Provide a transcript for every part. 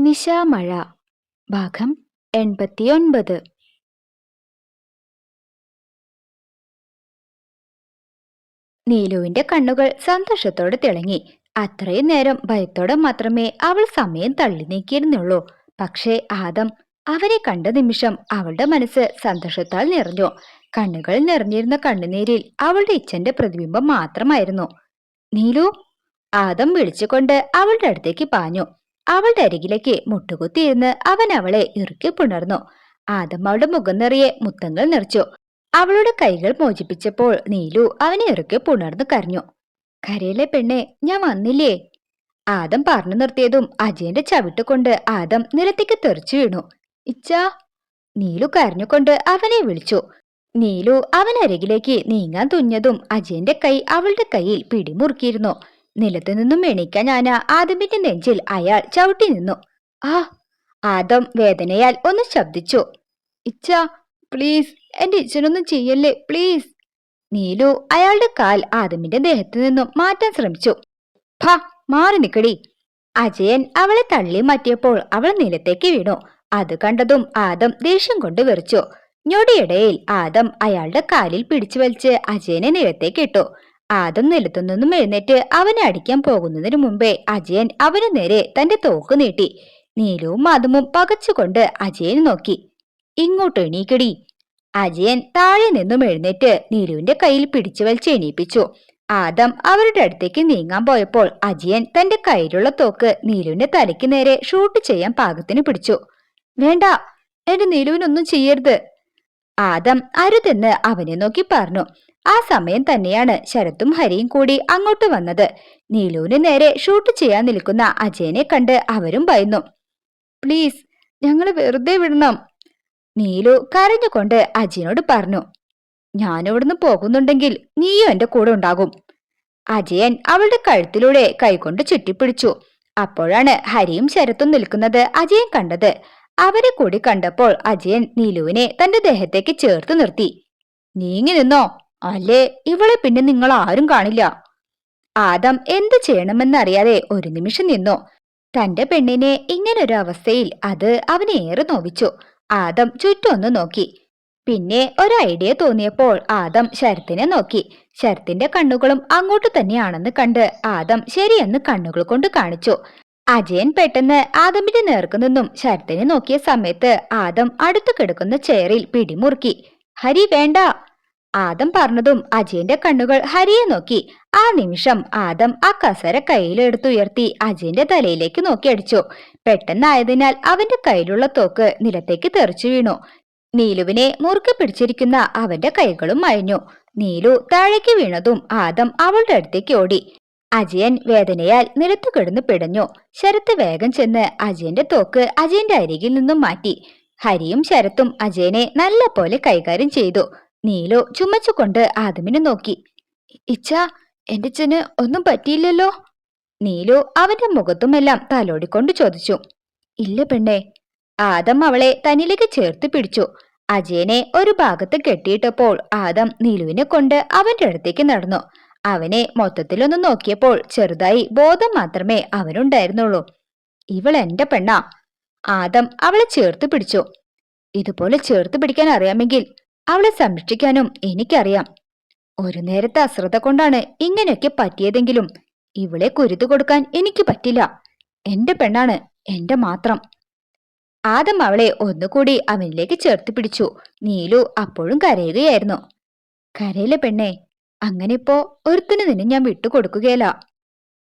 നിശാമഴ. ഭാഗം എൺപത്തിയൊൻപത്. നീലുവിന്റെ കണ്ണുകൾ സന്തോഷത്തോടെ തിളങ്ങി. അത്രയും നേരം ഭയത്തോടെ മാത്രമേ അവൾ സമയം തള്ളി നീക്കിയിരുന്നുള്ളൂ. പക്ഷേ ആദം അവരെ കണ്ട നിമിഷം അവളുടെ മനസ്സ് സന്തോഷത്താൽ നിറഞ്ഞു. കണ്ണുകൾ നിറഞ്ഞിരുന്ന കണ്ണുനീരിൽ അവളുടെ ഇച്ഛന്റെ പ്രതിബിംബം മാത്രമായിരുന്നു. നീലു ആദം വിളിച്ചുകൊണ്ട് അവളുടെ അടുത്തേക്ക് പാഞ്ഞു. അവളുടെ അരികിലേക്ക് മുട്ടുകുത്തിയിരുന്ന് അവൻ അവളെ ഇറുക്കി പുണർന്നു. ആദം അവളുടെ മുഖം നിറയെ മുത്തങ്ങൾ നിറച്ചു. അവളുടെ കൈകൾ മോചിപ്പിച്ചപ്പോൾ നീലു അവനെ ഇറുക്കി പുണർന്നു കരഞ്ഞു. കരയിലെ പെണ്ണെ ഞാൻ വന്നില്ലേ? ആദം പറഞ്ഞു നിർത്തിയതും അജയന്റെ ചവിട്ടുകൊണ്ട് ആദം നിലത്തേക്ക് തെറിച്ചു വീണു. ഇച്ചാ നീലു കരഞ്ഞുകൊണ്ട് അവനെ വിളിച്ചു. നീലു അവനരികിലേക്ക് നീങ്ങാൻ തുഞ്ഞതും അജയന്റെ കൈ അവളുടെ കയ്യിൽ പിടിമുറുക്കിയിരുന്നു. നിലത്തു നിന്നും എണീക്കാൻ ഞാൻ ആദമിന്റെ നെഞ്ചിൽ അയാൾ ചവിട്ടി നിന്നു. ആ ആദം വേദനയാൽ ഒന്ന് ശബ്ദിച്ചു. ഇച്ച പ്ലീസ് എന്റെ ഇച്ഛനൊന്നും ചെയ്യല്ലേ പ്ലീസ്. നീലു അയാളുടെ കാൽ ആദമിന്റെ ദേഹത്തു നിന്നും മാറ്റാൻ ശ്രമിച്ചു. ഫ മാറി നിക്കടി. അജയൻ അവളെ തള്ളി മാറ്റിയപ്പോൾ അവൾ നിലത്തേക്ക് വീണു. അത് കണ്ടതും ആദം ദേഷ്യം കൊണ്ട് വെറിച്ചു. ഞൊടിയിടയിൽ ആദം അയാളുടെ കാലിൽ പിടിച്ചു വലിച്ച് അജയനെ നിലത്തേക്ക് ഇട്ടു. ആദം നിലത്തു നിന്നും എഴുന്നേറ്റ് അവനെ അടിക്കാൻ പോകുന്നതിന് മുമ്പേ അജയൻ അവന് നേരെ തന്റെ തോക്ക് നീട്ടി. നീലവും മാധവും പകച്ചുകൊണ്ട് അജയൻ നോക്കി. ഇങ്ങോട്ട് എണീക്കടി. അജയൻ താഴെ നിന്നും എഴുന്നേറ്റ് നീലുവിന്റെ കയ്യിൽ പിടിച്ചു വലിച്ച് എണീപ്പിച്ചു. ആദം അവരുടെ അടുത്തേക്ക് നീങ്ങാൻ പോയപ്പോൾ അജയൻ തന്റെ കയ്യിലുള്ള തോക്ക് നീലുവിന്റെ തലയ്ക്ക് നേരെ ഷൂട്ട് ചെയ്യാൻ പാകത്തിന് പിടിച്ചു. വേണ്ട എന്റെ നീലുവിനൊന്നും ചെയ്യരുത്. ആദം അരുതെന്ന് അവനെ നോക്കി പറഞ്ഞു. ആ സമയം തന്നെയാണ് ശരത്തും ഹരിയും കൂടി അങ്ങോട്ട് വന്നത്. നീലുവിന് നേരെ ഷൂട്ട് ചെയ്യാൻ നിൽക്കുന്ന അജയനെ കണ്ട് അവരും ഭയന്നു. പ്ലീസ് ഞങ്ങൾ വെറുതെ വിടണം. നീലു കരഞ്ഞുകൊണ്ട് അജയനോട് പറഞ്ഞു. ഞാനിവിടുന്ന് പോകുന്നുണ്ടെങ്കിൽ നീയും എന്റെ കൂടെ ഉണ്ടാകും. അജയൻ അവളുടെ കഴുത്തിലൂടെ കൈകൊണ്ട് ചുറ്റിപ്പിടിച്ചു. അപ്പോഴാണ് ഹരിയും ശരത്തും നിൽക്കുന്നത് അജയൻ കണ്ടത്. അവരെ കൂടി കണ്ടപ്പോൾ അജയൻ നീലുവിനെ തന്റെ ദേഹത്തേക്ക് ചേർത്ത് നിർത്തി. നീങ്ങി നിന്നോ? അല്ലേ? ഇവളെ പിന്നെ നിങ്ങൾ ആരും കാണില്ല. ആദം എന്ത് ചെയ്യണമെന്നറിയാതെ ഒരു നിമിഷം നിന്നു. തന്റെ പെണ്ണിനെ ഇങ്ങനൊരു അവസ്ഥയിൽ അത് അവനെ ഏറെ നോവിച്ചു. ആദം ചുറ്റൊന്ന് നോക്കി. പിന്നെ ഒരു ഐഡിയ തോന്നിയപ്പോൾ ആദം ശരത്തിനെ നോക്കി. ശരത്തിന്റെ കണ്ണുകളും അങ്ങോട്ട് തന്നെയാണെന്ന് കണ്ട് ആദം ശരിയെന്ന് കണ്ണുകൾ കൊണ്ട് കാണിച്ചു. അജയൻ പെട്ടെന്ന് ആദമിന്റെ നേർക്ക് നിന്നും ശരത്തിനെ നോക്കിയ സമയത്ത് ആദം അടുത്തു കിടക്കുന്ന ചെയറിൽ പിടിമുറുക്കി. ഹരി വേണ്ട. ആദം പറഞ്ഞതും അജയന്റെ കണ്ണുകൾ ഹരിയെ നോക്കി. ആ നിമിഷം ആദം ആ കസര കയ്യിലെടുത്തുയർത്തി അജയന്റെ തലയിലേക്ക് നോക്കി അടിച്ചു പെട്ടെന്നായതിനാൽ അവന്റെ കയ്യിലുള്ള തോക്ക് നിലത്തേക്ക് തെറിച്ചു വീണു. നീലുവിനെ മുറുക്കെ പിടിച്ചിരിക്കുന്ന അവന്റെ കൈകളും അയഞ്ഞു നീലു താഴേക്ക് വീണതും ആദം അവളുടെ അടുത്തേക്ക് ഓടി. അജയൻ വേദനയാൽ നിലത്തു കിടന്നു പിടഞ്ഞു. ശരത്ത് വേഗം ചെന്ന് അജയന്റെ തോക്ക് അജയന്റെ അരികിൽ നിന്നും മാറ്റി. ഹരിയും ശരത്തും അജയനെ നല്ല പോലെ കൈകാര്യം ചെയ്തു. നീലു ചുമച്ചുകൊണ്ട് ആദമിനെ നോക്കി. ഇച്ച എന്റെ അച്ഛന് ഒന്നും പറ്റിയില്ലല്ലോ? നീലു അവന്റെ മുഖത്തുമെല്ലാം തലോടിക്കൊണ്ട് ചോദിച്ചു. ഇല്ല പെണ്ണെ. ആദം അവളെ തന്നിലേക്ക് ചേർത്ത് പിടിച്ചു. അജയനെ ഒരു ഭാഗത്ത് കെട്ടിയിട്ടപ്പോൾ ആദം നീലുവിനെ കൊണ്ട് അവന്റെ അടുത്തേക്ക് നടന്നു. അവനെ മൊത്തത്തിലൊന്ന് നോക്കിയപ്പോൾ ചെറുതായി ബോധം മാത്രമേ അവനുണ്ടായിരുന്നുള്ളൂ. ഇവൾ എന്റെ പെണ്ണാ? ആദം അവളെ ചേർത്ത് പിടിച്ചു. ഇതുപോലെ ചേർത്ത് പിടിക്കാൻ അറിയാമെങ്കിൽ അവളെ സംരക്ഷിക്കാനും എനിക്കറിയാം. ഒരു നേരത്തെ അശ്രദ്ധ കൊണ്ടാണ് ഇങ്ങനെയൊക്കെ പറ്റിയതെങ്കിലും ഇവളെ കുരുതു കൊടുക്കാൻ എനിക്ക് പറ്റില്ല. എന്റെ പെണ്ണാണ് എന്റെ മാത്രം. ആദം അവളെ ഒന്നുകൂടി അവനിലേക്ക് ചേർത്ത് പിടിച്ചു. നീലു അപ്പോഴും കരയുകയായിരുന്നു. കരയിലെ പെണ്ണെ അങ്ങനെ ഇപ്പോ ഒരുത്തിനു നിന്നെ ഞാൻ വിട്ടുകൊടുക്കുകയല്ല.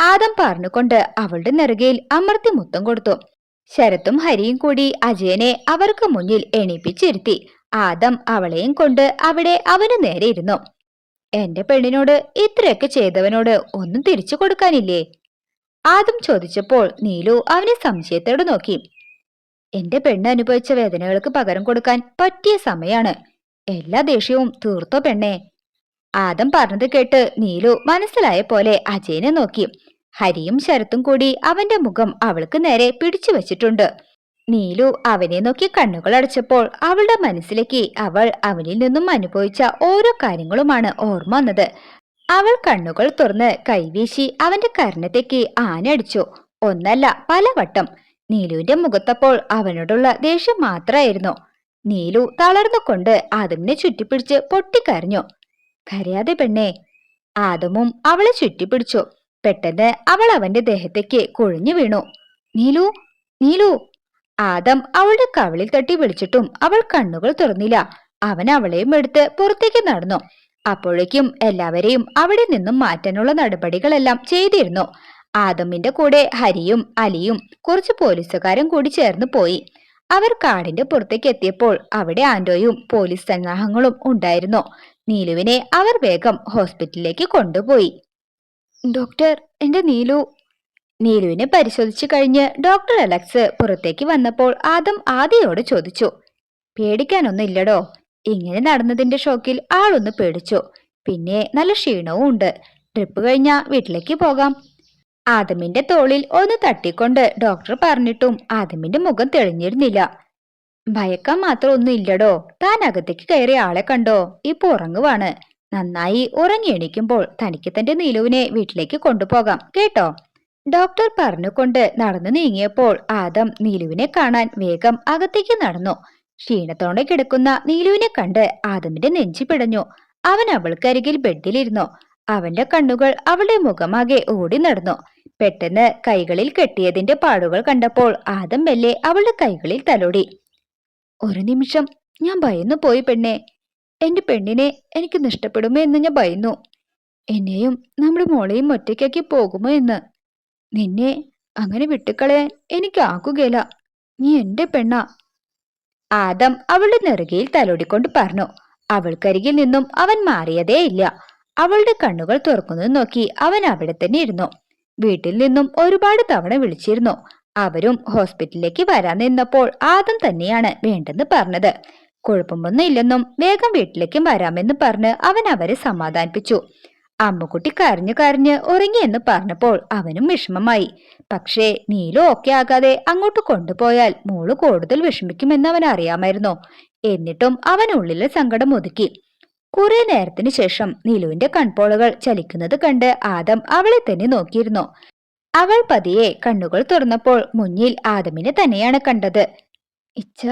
ആദം പറഞ്ഞുകൊണ്ട് അവളുടെ നെറുകയിൽ അമർത്തി മുത്തം കൊടുത്തു. ശരത്തും ഹരിയും കൂടി അജയനെ അവർക്ക് മുന്നിൽ എണീപ്പിച്ചിരുത്തി. ആദം അവളെയും കൊണ്ട് അവിടെ അവന് നേരെ ഇരുന്നു. എന്റെ പെണ്ണിനോട് ഇത്രയൊക്കെ ചെയ്തവനോട് ഒന്നും തിരിച്ചു കൊടുക്കാനില്ലേ? ആദം ചോദിച്ചപ്പോൾ നീലു അവനെ സംശയത്തോട് നോക്കി. എന്റെ പെണ്ണ് അനുഭവിച്ച വേദനകൾക്ക് പകരം കൊടുക്കാൻ പറ്റിയ സമയമാണ് എല്ലാ ദേഷ്യവും തീർത്തോ പെണ്ണേ? ആദം പറഞ്ഞത് കേട്ട് നീലു മനസ്സിലായ പോലെ അജയനെ നോക്കി. ഹരിയും ശരത്തും കൂടി അവന്റെ മുഖം അവൾക്ക് നേരെ പിടിച്ചു വച്ചിട്ടുണ്ട്. നീലു അവനെ നോക്കി കണ്ണുകൾ അടച്ചപ്പോൾ അവളുടെ മനസ്സിലേക്ക് അവൾ അവനിൽ നിന്നും അനുഭവിച്ച ഓരോ കാര്യങ്ങളുമാണ് ഓർമ്മ വന്നത്. അവൾ കണ്ണുകൾ തുറന്ന് കൈവീശി അവന്റെ കർണത്തേക്ക് ആനടിച്ചു ഒന്നല്ല പലവട്ടം. നീലുവിന്റെ മുഖത്തപ്പോൾ അവനോടുള്ള ദേഷ്യം മാത്രമായിരുന്നു. നീലു തളർന്നുകൊണ്ട് ആദമിനെ ചുറ്റിപ്പിടിച്ച് പൊട്ടിക്കരഞ്ഞു. കരയാതെ പെണ്ണേ. ആദമും അവളെ ചുറ്റിപ്പിടിച്ചു. പെട്ടെന്ന് അവൾ അവന്റെ ദേഹത്തേക്ക് കുഴഞ്ഞു വീണു. നീലു നീലു ആദം അവളുടെ കവിളിൽ തട്ടി വിളിച്ചിട്ടും അവൾ കണ്ണുകൾ തുറന്നില്ല. അവൻ അവളെയും എടുത്ത് പുറത്തേക്ക് നടന്നു. അപ്പോഴേക്കും എല്ലാവരെയും അവിടെ നിന്നും മാറ്റാനുള്ള നടപടികളെല്ലാം ചെയ്തിരുന്നു. ആദമിന്റെ കൂടെ ഹരിയും അലിയും കുറച്ച് പോലീസുകാരും കൂടി ചേർന്ന് പോയി. അവർ കാടിന്റെ പുറത്തേക്ക് എത്തിയപ്പോൾ അവിടെ ആൻഡോയും പോലീസ് സന്നാഹങ്ങളും ഉണ്ടായിരുന്നു. നീലുവിനെ അവർ വേഗം ഹോസ്പിറ്റലിലേക്ക് കൊണ്ടുപോയി. ഡോക്ടർ എന്റെ നീലു നീലുവിനെ പരിശോധിച്ചു കഴിഞ്ഞ് ഡോക്ടർ അലക്സ് പുറത്തേക്ക് വന്നപ്പോൾ ആദം ആദിയോട് ചോദിച്ചു പേടിക്കാനൊന്നും ഇല്ലടോ ഇങ്ങനെ നടന്നതിന്റെ ഷോക്കിൽ ആളൊന്ന് പേടിച്ചു. പിന്നെ നല്ല ക്ഷീണവും ഉണ്ട്. ട്രിപ്പ് കഴിഞ്ഞാ വീട്ടിലേക്ക് പോകാം. ആദമിന്റെ തോളിൽ ഒന്ന് തട്ടിക്കൊണ്ട് ഡോക്ടർ പറഞ്ഞിട്ടും ആദമിന്റെ മുഖം തെളിഞ്ഞിരുന്നില്ല. ഭയക്കാൻ മാത്രം ഒന്നും ഇല്ലടോ താൻ അകത്തേക്ക് കയറിയ ആളെ കണ്ടോ? ഇപ്പൊ ഉറങ്ങുവാണ്. നന്നായി ഉറങ്ങി എണീക്കുമ്പോൾ തനിക്ക് തന്റെ നീലുവിനെ വീട്ടിലേക്ക് കൊണ്ടുപോകാം. കേട്ടോ? ഡോക്ടർ പറഞ്ഞുകൊണ്ട് നടന്നു നീങ്ങിയപ്പോൾ ആദം നീലുവിനെ കാണാൻ വേഗം അകത്തേക്ക് നടന്നു. ക്ഷീണത്തോടെ കിടക്കുന്ന നീലുവിനെ കണ്ട് ആദമിന്റെ നെഞ്ചി പിടഞ്ഞു. അവൻ അവൾക്കരികിൽ ബെഡിലിരുന്നു. അവന്റെ കണ്ണുകൾ അവളുടെ മുഖമാകെ ഓടി നടന്നു. പെട്ടെന്ന് കൈകളിൽ കെട്ടിയതിന്റെ പാടുകൾ കണ്ടപ്പോൾ ആദം മെല്ലെ അവളുടെ കൈകളിൽ തലോടി. ഒരു നിമിഷം ഞാൻ ഭയന്നു പോയി പെണ്ണെ. എന്റെ പെണ്ണിനെ എനിക്ക് നഷ്ടപ്പെടുമോ എന്ന് ഞാൻ ഭയന്നു. എന്നെയും നമ്മുടെ മോളെയും ഒറ്റയ്ക്കാക്കി പോകുമോ എന്ന് നിന്നെ അങ്ങനെ വിട്ടുകളയാൻ എനിക്കാകുകയില്ല നീ എന്റെ പെണ്ണ. ആദം അവളുടെ നെറുകയിൽ തലോടിക്കൊണ്ട് പറഞ്ഞു അവൾക്കരികിൽ നിന്നും അവൻ മാറിയതേ ഇല്ല. അവളുടെ കണ്ണുകൾ തുറക്കുന്നത് നോക്കി അവൻ അവിടെ തന്നെ ഇരുന്നു. വീട്ടിൽ നിന്നും ഒരുപാട് തവണ വിളിച്ചിരുന്നു. അവരും ഹോസ്പിറ്റലിലേക്ക് വരാൻ നിന്നപ്പോൾ ആദം തന്നെയാണ് വേണ്ടെന്ന് പറഞ്ഞത്. കുഴപ്പമൊന്നും ഇല്ലെന്നും വേഗം വീട്ടിലേക്കും വരാമെന്ന് പറഞ്ഞ് അവൻ അവരെ സമാധാനിപ്പിച്ചു. അമ്മുക്കുട്ടി കരഞ്ഞു കരഞ്ഞ് ഉറങ്ങിയെന്ന് പറഞ്ഞപ്പോൾ അവനും വിഷമമായി. പക്ഷേ നീലു ഓക്കെ ആകാതെ അങ്ങോട്ട് കൊണ്ടുപോയാൽ മോൾ കൂടുതൽ വിഷമിക്കുമെന്ന് അവൻ അറിയാമായിരുന്നു. എന്നിട്ടും അവൻ ഉള്ളിലെ സങ്കടം ഒതുക്കി. കുറെ നേരത്തിന് ശേഷം നീലുവിന്റെ കൺപോളുകൾ ചലിക്കുന്നത് കണ്ട് ആദം അവളെ തന്നെ നോക്കിയിരുന്നു. അവൾ പതിയെ കണ്ണുകൾ തുറന്നപ്പോൾ മുന്നിൽ ആദമിനെ തന്നെയാണ് കണ്ടത്. ഇച്ച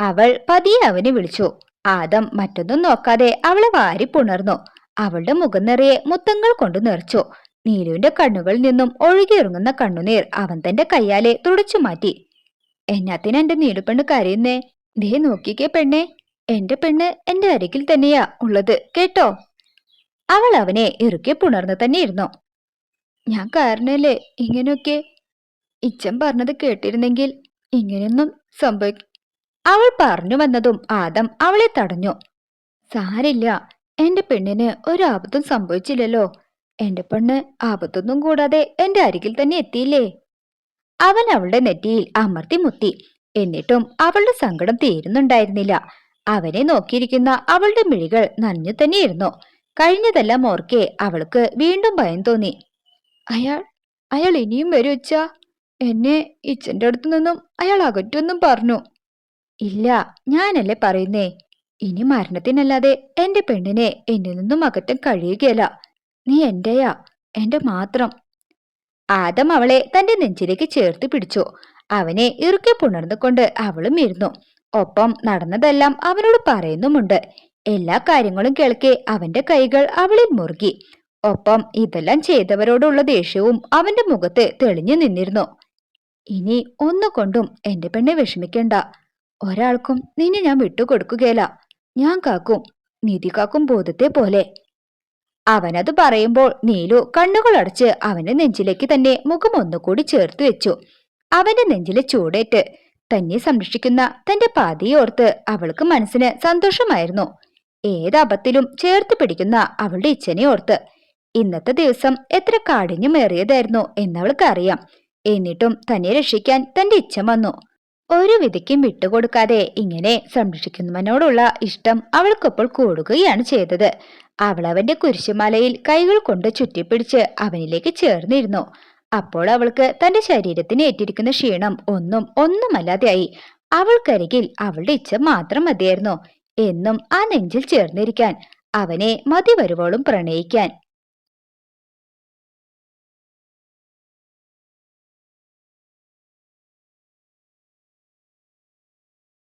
അവൾ പതിയെ അവനെ വിളിച്ചു. ആദം മറ്റൊന്നും നോക്കാതെ അവളെ വാരി പുണർന്നു. അവളുടെ മുഖം നിറയെ മുത്തങ്ങൾ കൊണ്ട് നിറച്ചു. നീലുവിന്റെ കണ്ണുകളിൽ നിന്നും ഒഴുകിയിറങ്ങുന്ന കണ്ണുനീർ അവൻ തന്റെ കയ്യാലെ തുടച്ചു മാറ്റി. എന്നാത്തിന് എന്റെ നീലുപെണ്ണ് കരയുന്നേ? ദേ നോക്കിക്കേ പെണ്ണെ. എന്റെ പെണ്ണ് എന്റെ അരികിൽ തന്നെയാ ഉള്ളത്. കേട്ടോ? അവൾ അവനെ ഇറുക്കി പുണർന്നു തന്നെ ഇരുന്നു. ഞാൻ കാരണല്ലേ ഇങ്ങനെയൊക്കെ? ഇച്ചൻ പറഞ്ഞത് കേട്ടിരുന്നെങ്കിൽ ഇങ്ങനെയൊന്നും സംഭവിക്കും അവൾ പറഞ്ഞു വന്നതും ആദം അവളെ തടഞ്ഞു. സാരില്ല എന്റെ പെണ്ണിന് ഒരു ആപത്തും സംഭവിച്ചില്ലല്ലോ. എന്റെ പെണ്ണ് ആപത്തൊന്നും കൂടാതെ എന്റെ അരികിൽ തന്നെ എത്തിയില്ലേ? അവൻ അവളുടെ നെറ്റിയിൽ അമർത്തി മുത്തി. എന്നിട്ടും അവളുടെ സങ്കടം തീരുന്നുണ്ടായിരുന്നില്ല. അവനെ നോക്കിയിരിക്കുന്ന അവളുടെ മിഴികൾ നനഞ്ഞു തന്നെയിരുന്നു കഴിഞ്ഞതെല്ലാം ഓർക്കെ അവൾക്ക് വീണ്ടും ഭയം തോന്നി. അയാൾ അയാൾ ഇനിയും വരുവച്ച എന്നെ ഇച്ചന്റെ അടുത്തു നിന്നും അയാൾ അകറ്റുമെന്നും പറഞ്ഞു. ഇല്ല ഞാനല്ലേ പറയുന്നേ. ഇനി മരണത്തിനല്ലാതെ എന്റെ പെണ്ണിനെ എന്നിൽ നിന്നും അകറ്റാൻ കഴിയുകയല്ല. നീ എന്റെയാ? എന്റെ മാത്രം. ആദം അവളെ തന്റെ നെഞ്ചിലേക്ക് ചേർത്ത് പിടിച്ചു. അവനെ ഇറുക്കെ പുണർന്നുകൊണ്ട് അവളും ഇരുന്നു. ഒപ്പം നടന്നതെല്ലാം അവനോട് പറയുന്നുമുണ്ട്. എല്ലാ കാര്യങ്ങളും കേൾക്കെ അവന്റെ കൈകൾ അവളിൽ മുറുകി. ഒപ്പം ഇതെല്ലാം ചെയ്തവരോടുള്ള ദേഷ്യവും അവന്റെ മുഖത്ത് തെളിഞ്ഞു നിന്നിരുന്നു. ഇനി ഒന്നുകൊണ്ടും എന്റെ പെണ്ണെ വിഷമിക്കണ്ട. ഒരാൾക്കും നിന്നെ ഞാൻ വിട്ടുകൊടുക്കുകയില്ല. ഞാൻ കാക്കും നിധി കാക്കും ബോധത്തെ പോലെ. അവനത് പറയുമ്പോൾ നീലു കണ്ണുകളടച്ച് അവന്റെ നെഞ്ചിലേക്ക് തന്നെ മുഖം ഒന്നുകൂടി ചേർത്ത് വെച്ചു. അവന്റെ നെഞ്ചിലെ ചൂടേറ്റ് തന്നെ സംരക്ഷിക്കുന്ന തന്റെ പാതിയോർത്ത് അവൾക്ക് മനസ്സിന് സന്തോഷമായിരുന്നു. ഏതപത്തിലും ചേർത്ത് പിടിക്കുന്ന അവളുടെ ഇച്ഛനെ ഓർത്ത് ഇന്നത്തെ ദിവസം എത്ര കാഠിന്യമേറിയതായിരുന്നു എന്നവൾക്കറിയാം. എന്നിട്ടും തന്നെ രക്ഷിക്കാൻ തന്റെ ഇച്ഛ വന്നു. ഒരു വിധിക്കും വിട്ടുകൊടുക്കാതെ ഇങ്ങനെ സംരക്ഷിക്കുന്നവനോടുള്ള ഇഷ്ടം അവൾക്കൊപ്പോൾ കൂടുകയാണ് ചെയ്തത്. അവൾ അവന്റെ കുരിശുമലയിൽ കൈകൾ കൊണ്ട് ചുറ്റിപ്പിടിച്ച് അവനിലേക്ക് ചേർന്നിരുന്നു. അപ്പോൾ അവൾക്ക് തന്റെ ശരീരത്തിന് ഏറ്റിരിക്കുന്ന ക്ഷീണം ഒന്നും ഒന്നുമല്ലാതെയായി. അവൾക്കരികിൽ അവളുടെ ഇച്ഛ മാത്രം മതിയായിരുന്നു. എന്നും ആ നെഞ്ചിൽ ചേർന്നിരിക്കാൻ അവനെ മതി വരുവോളും പ്രണയിക്കാൻ